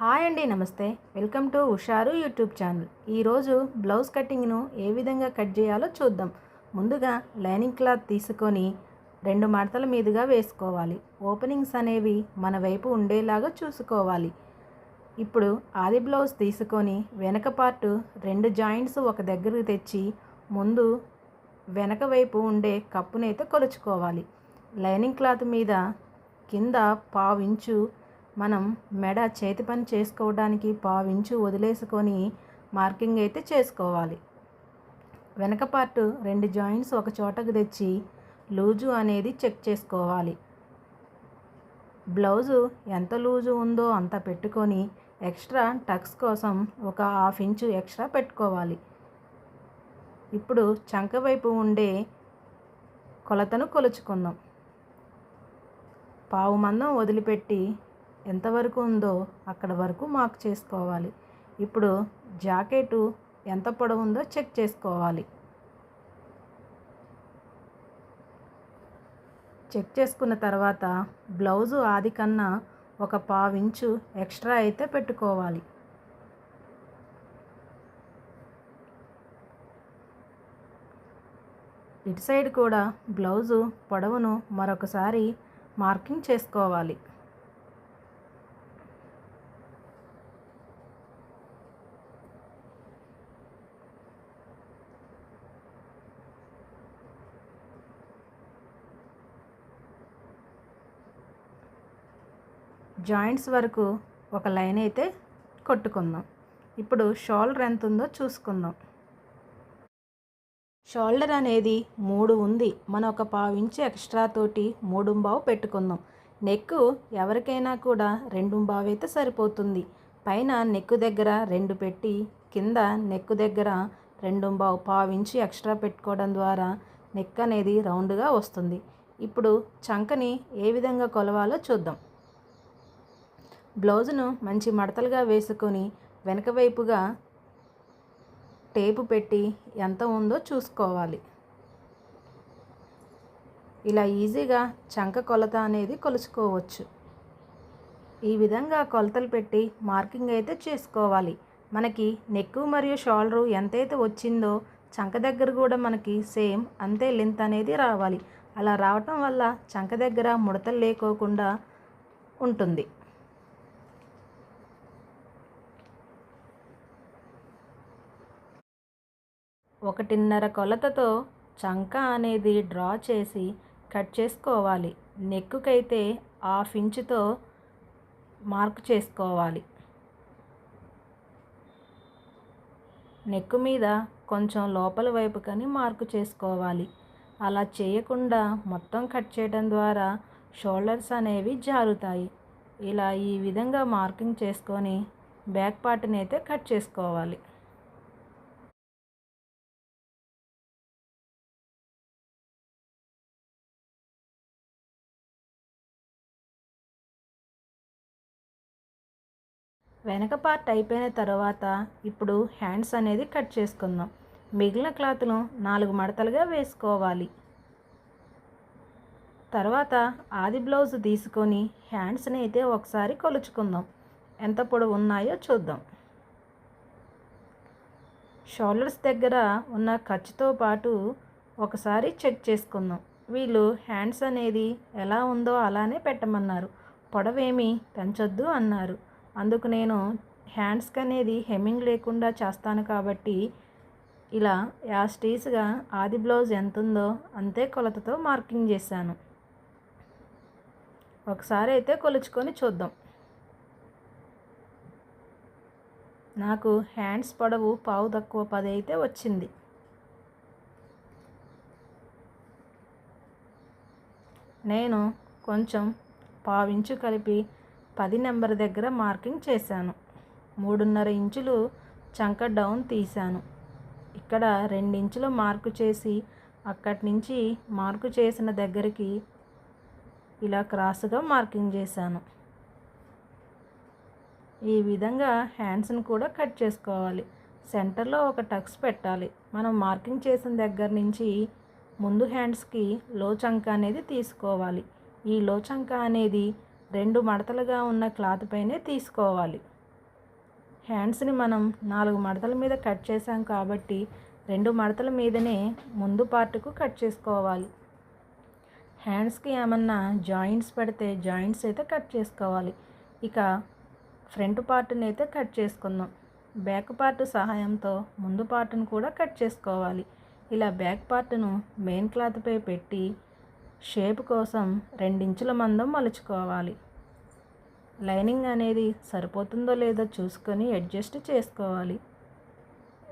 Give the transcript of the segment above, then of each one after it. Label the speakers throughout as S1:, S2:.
S1: Hi అండి నమస్తే. Welcome to Usharu YouTube channel. ఈరోజు బ్లౌజ్ కటింగ్ను ఏ విధంగా కట్ చేయాలో చూద్దాం. ముందుగా లైనింగ్ క్లాత్ తీసుకొని రెండు మడతల మీదుగా వేసుకోవాలి. ఓపెనింగ్స్ అనేవి మన వైపు ఉండేలాగా చూసుకోవాలి. ఇప్పుడు ఆది బ్లౌజ్ తీసుకొని వెనక పార్టు రెండు జాయింట్స్ ఒక దగ్గరకు తెచ్చి ముందు వెనక వైపు ఉండే కప్పునైతే కొలుచుకోవాలి. లైనింగ్ క్లాత్ మీద కింద పావించు మనం మెడ చేతి పని చేసుకోవడానికి పావించు వదిలేసుకొని మార్కింగ్ అయితే చేసుకోవాలి. వెనక పార్ట్ రెండు జాయింట్స్ ఒక చోటకు తెచ్చి లూజు అనేది చెక్ చేసుకోవాలి. బ్లౌజు ఎంత లూజు ఉందో అంత పెట్టుకొని ఎక్స్ట్రా టక్స్ కోసం ఒక హాఫ్ ఇంచు ఎక్స్ట్రా పెట్టుకోవాలి. ఇప్పుడు చంక వైపు ఉండే కొలతను కొలుచుకుందాం. పావు మందం వదిలిపెట్టి ఎంతవరకు ఉందో అక్కడ వరకు మార్క్ చేసుకోవాలి. ఇప్పుడు జాకెటు ఎంత పొడవు ఉందో చెక్ చేసుకోవాలి. చెక్ చేసుకున్న తర్వాత బ్లౌజు ఆది కన్నా ఒక పావించు ఎక్స్ట్రా అయితే పెట్టుకోవాలి. ఇటు సైడ్ కూడా బ్లౌజు పొడవును మరొకసారి మార్కింగ్ చేసుకోవాలి. జాయింట్స్ వరకు ఒక లైన్ అయితే కొట్టుకుందాం. ఇప్పుడు షోల్డర్ ఎంత ఉందో చూసుకుందాం. షోల్డర్ అనేది మూడు ఉంది. మనం ఒక పావు ఇంచు ఎక్స్ట్రా తోటి మూడు బావు పెట్టుకుందాం. నెక్ ఎవరికైనా కూడా రెండుంబావు అయితే సరిపోతుంది. పైన నెక్ దగ్గర రెండు పెట్టి కింద నెక్ దగ్గర రెండు బావు పావు ఇంచు ఎక్స్ట్రా పెట్టుకోవడం ద్వారా నెక్ అనేది రౌండ్గా వస్తుంది. ఇప్పుడు చంకని ఏ విధంగా కొలవాలో చూద్దాం. బ్లౌజును మంచి మడతలుగా వేసుకొని వెనక వైపుగా టేపు పెట్టి ఎంత ఉందో చూసుకోవాలి. ఇలా ఈజీగా చంక కొలత అనేది కొలుచుకోవచ్చు. ఈ విధంగా కొలతలు పెట్టి మార్కింగ్ అయితే చేసుకోవాలి. మనకి నెక్ మరియు షోల్డరు ఎంతైతే వచ్చిందో చంక దగ్గర కూడా మనకి సేమ్ అంతే లెంత్ అనేది రావాలి. అలా రావటం వల్ల చంక దగ్గర ముడతలు లేకోకుండా ఉంటుంది. ఒకటిన్నర కొలతతో చంక అనేది డ్రా చేసి కట్ చేసుకోవాలి. నెక్కుకైతే హాఫ్ ఇంచుతో మార్క్ చేసుకోవాలి. నెక్ మీద కొంచెం లోపల వైపు కానీ మార్కు చేసుకోవాలి. అలా చేయకుండా మొత్తం కట్ చేయడం ద్వారా షోల్డర్స్ అనేవి జారుతాయి. ఇలా ఈ విధంగా మార్కింగ్ చేసుకొని బ్యాక్ పార్ట్ని అయితే కట్ చేసుకోవాలి. వెనక పార్ట్ అయిపోయిన తర్వాత ఇప్పుడు హ్యాండ్స్ అనేది కట్ చేసుకుందాం. మిగిలిన క్లాత్ను నాలుగు మడతలుగా వేసుకోవాలి. తర్వాత ఆది బ్లౌజ్ తీసుకొని హ్యాండ్స్ని అయితే ఒకసారి కొలుచుకుందాం. ఎంత పొడవు ఉన్నాయో చూద్దాం. షోల్డర్స్ దగ్గర ఉన్న ఖర్చుతో పాటు ఒకసారి చెక్ చేసుకుందాం. వీళ్ళు హ్యాండ్స్ అనేది ఎలా ఉందో అలానే పెట్టమన్నారు. పొడవేమీ పెంచొద్దు అన్నారు. అందుకు నేను హ్యాండ్స్కి అనేది హెమ్మింగ్ లేకుండా చేస్తాను కాబట్టి ఇలా యాస్టీస్గా ఆది బ్లౌజ్ ఎంత ఉందో అంతే కొలతతో మార్కింగ్ చేశాను. ఒకసారి అయితే కొలుచుకొని చూద్దాం. నాకు హ్యాండ్స్ పొడవు పావు తక్కువ పది అయితే వచ్చింది. నేను కొంచెం పావించు కలిపి పది నెంబర్ దగ్గర మార్కింగ్ చేశాను. మూడున్నర ఇంచులు చంక డౌన్ తీశాను. ఇక్కడ రెండించులు మార్కు చేసి అక్కడి నుంచి మార్కు చేసిన దగ్గరికి ఇలా క్రాస్గా మార్కింగ్ చేశాను. ఈ విధంగా హ్యాండ్స్ని కూడా కట్ చేసుకోవాలి. సెంటర్లో ఒక టక్స్ పెట్టాలి. మనం మార్కింగ్ చేసిన దగ్గర నుంచి ముందు హ్యాండ్స్కి లో చంక అనేది తీసుకోవాలి. ఈ లో చంక అనేది రెండు మడతలుగా ఉన్న క్లాత్ పైనే తీసుకోవాలి. హ్యాండ్స్ని మనం నాలుగు మడతల మీద కట్ చేసాం కాబట్టి రెండు మడతల మీదనే ముందు పార్ట్కు కట్ చేసుకోవాలి. హ్యాండ్స్కి ఏమన్నా జాయింట్స్ పెడితే జాయింట్స్ అయితే కట్ చేసుకోవాలి. ఇక ఫ్రంట్ పార్ట్ని అయితే కట్ చేసుకుందాం. బ్యాక్ పార్ట్ సహాయంతో ముందు పార్ట్ను కూడా కట్ చేసుకోవాలి. ఇలా బ్యాక్ పార్ట్ను మెయిన్ క్లాత్పై పెట్టి షేప్ కోసం రెండించుల మందం మలుచుకోవాలి. లైనింగ్ అనేది సరిపోతుందో లేదో చూసుకొని అడ్జస్ట్ చేసుకోవాలి.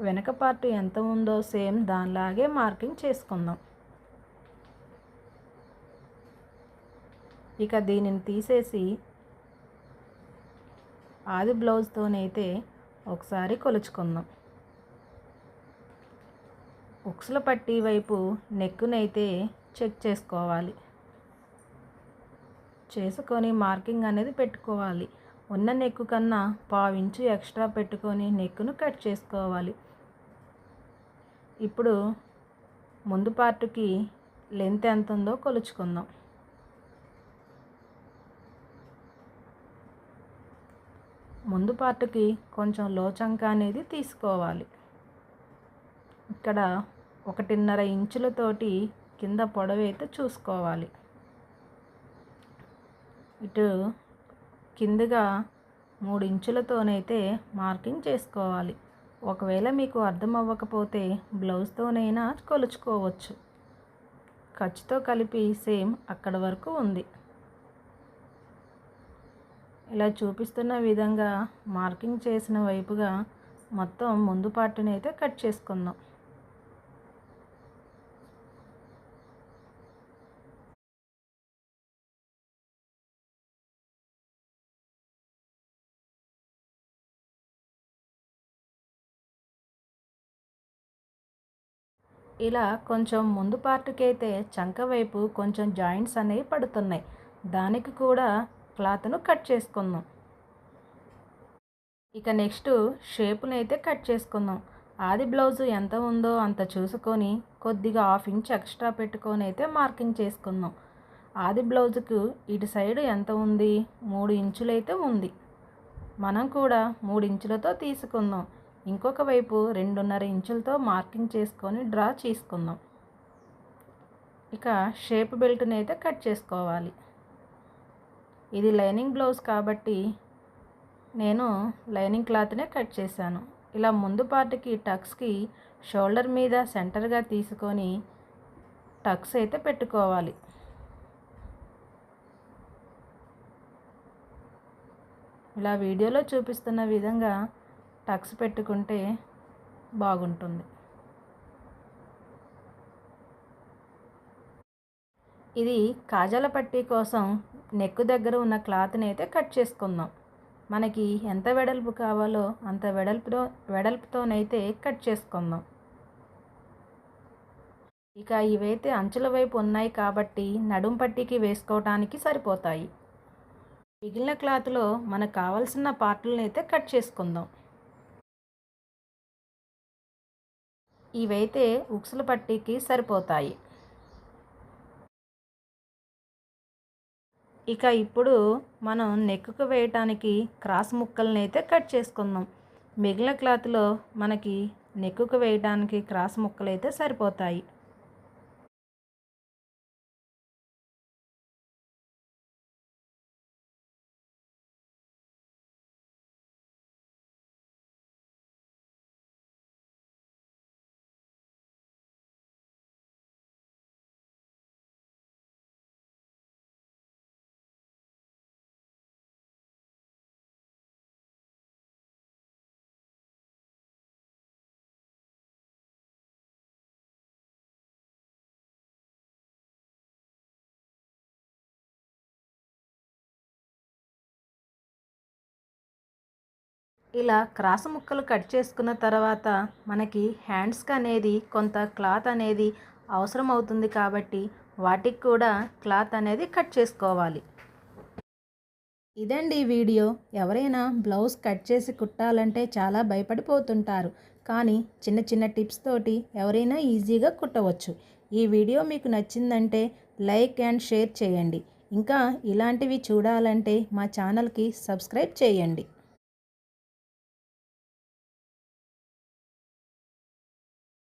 S1: వెనక పార్ట్ ఎంత ఉందో సేమ్ దానిలాగే మార్కింగ్ చేసుకుందాం. ఇక దీనిని తీసేసి ఆది బ్లౌజ్తోనైతే ఒకసారి కొలుచుకుందాం. ఉక్సుల పట్టీ వైపు నెక్కునైతే చెక్ చేసుకోవాలి. చేసుకొని మార్కింగ్ అనేది పెట్టుకోవాలి. ఉన్న నెక్కు కన్నా పావించు ఎక్స్ట్రా పెట్టుకొని నెక్కును కట్ చేసుకోవాలి. ఇప్పుడు ముందు పార్ట్కి లెంత్ ఎంత ఉందో కొలుచుకుందాం. ముందు పార్ట్కి కొంచెం లోచంక అనేది తీసుకోవాలి. ఇక్కడ ఒకటిన్నర ఇంచులతోటి కింద పొడవైతే చూసుకోవాలి. ఇటు కిందగా మూడు ఇంచులతోనైతే మార్కింగ్ చేసుకోవాలి. ఒకవేళ మీకు అర్థం అవ్వకపోతే బ్లౌజ్తోనైనా కొలుచుకోవచ్చు. ఖర్చుతో కలిపి సేమ్ అక్కడ వరకు ఉంది. ఇలా చూపిస్తున్న విధంగా మార్కింగ్ చేసిన వైపుగా మొత్తం ముందు పార్టీని అయితే కట్ చేసుకుందాం. ఇలా కొంచెం ముందు పార్ట్కి అయితే చంక వైపు కొంచెం జాయింట్స్ అనేవి పడుతున్నాయి. దానికి కూడా క్లాత్ను కట్ చేసుకుందాం. ఇక నెక్స్ట్ షేపుని అయితే కట్ చేసుకుందాం. ఆది బ్లౌజు ఎంత ఉందో అంత చూసుకొని కొద్దిగా హాఫ్ ఇంచ్ ఎక్స్ట్రా పెట్టుకొని అయితే మార్కింగ్ చేసుకుందాం. ఆది బ్లౌజుకు ఇటు సైడ్ ఎంత ఉంది? మూడు ఇంచులైతే ఉంది. మనం కూడా మూడు ఇంచులతో తీసుకుందాం. ఇంకొక వైపు రెండున్నర ఇంచులతో మార్కింగ్ చేసుకొని డ్రా చేసుకుందాం. ఇక షేప్ బెల్ట్ని అయితే కట్ చేసుకోవాలి. ఇది లైనింగ్ బ్లౌజ్ కాబట్టి నేను లైనింగ్ క్లాత్నే కట్ చేశాను. ఇలా ముందు పార్ట్కి టక్స్కి షోల్డర్ మీద సెంటర్గా తీసుకొని టక్స్ అయితే పెట్టుకోవాలి. ఇలా వీడియోలో చూపిస్తున్న విధంగా టక్స్ పెట్టుకుంటే బాగుంటుంది. ఇది కాజాల పట్టీ కోసం నెక్ దగ్గర ఉన్న క్లాత్ని అయితే కట్ చేసుకుందాం. మనకి ఎంత వెడల్పు కావాలో అంత వెడల్పుతో వెడల్పుతోనైతే కట్ చేసుకుందాం. ఇక ఇవైతే అంచుల వైపు ఉన్నాయి కాబట్టి నడుం పట్టీకి వేసుకోవటానికి సరిపోతాయి. మిగిలిన క్లాత్లో మనకు కావాల్సిన పార్ట్లను అయితే కట్ చేసుకుందాం. ఇవైతే ఉక్సుల పట్టీకి సరిపోతాయి. ఇక ఇప్పుడు మనం నెక్కుకు వేయటానికి క్రాస్ ముక్కల్ని అయితే కట్ చేసుకుందాం. మిగిలిన క్లాత్లో మనకి నెక్కుకు వేయడానికి క్రాస్ ముక్కలు అయితే సరిపోతాయి. ఇలా క్రాస్ ముక్కలు కట్ చేసుకున్న తర్వాత మనకి హ్యాండ్స్కి అనేది కొంత క్లాత్ అనేది అవసరం అవుతుంది కాబట్టి వాటికి కూడా క్లాత్ అనేది కట్ చేసుకోవాలి. ఇదండి వీడియో. ఎవరైనా బ్లౌజ్ కట్ చేసి కుట్టాలంటే చాలా భయపడిపోతుంటారు. కానీ చిన్న చిన్న టిప్స్ తోటి ఎవరైనా ఈజీగా కుట్టవచ్చు. ఈ వీడియో మీకు నచ్చిందంటే లైక్ అండ్ షేర్ చేయండి. ఇంకా ఇలాంటివి చూడాలంటే మా ఛానల్కి సబ్స్క్రైబ్ చేయండి.